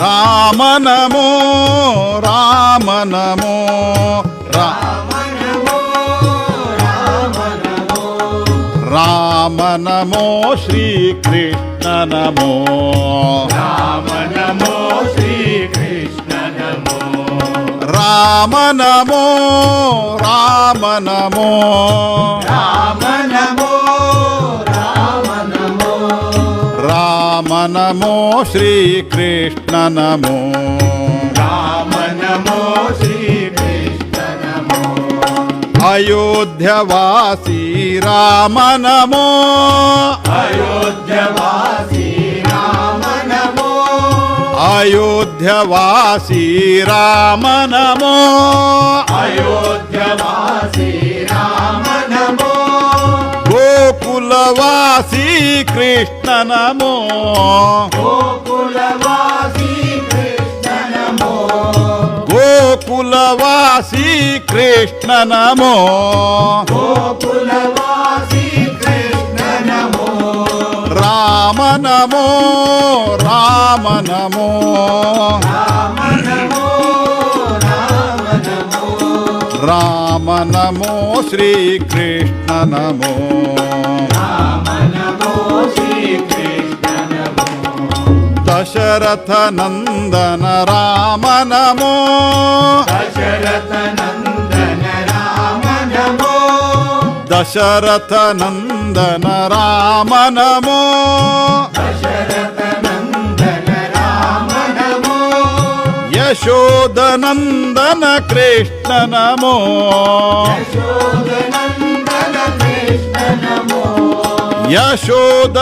రామ నమో రామ నమో రా రామ నమో శ్రీకృష్ణ నమో రామ నమో శ్రీకృష్ణ నమో రామ నమో రామ నమో శ్రీకృష్ణ నమో రామ నమో శ్రీకృష్ణ నమో అయోధ్యవాసి రామ నమో అయోధ్యవాసి రామ నమో అయోధ్యవాసి రామ నమో అయోధ్యవాసి గోకులవాసి కృష్ణ నమో. గోకులవాసి కృష్ణ నమో. గోకులవాసి కృష్ణ నమో. గోకులవాసి కృష్ణ నమో. రామ నమో రామ నమో. రామ నమో శ్రీకృష్ణ నమో. దశరథ నందన రామ నమో దశరథ నందన రామ నమో దశరథ నందన రామ నమో దశరథ నందన రామ నమో యశోదనందన కృష్ణ నమో యశోదనందన కృష్ణ నమో యశోద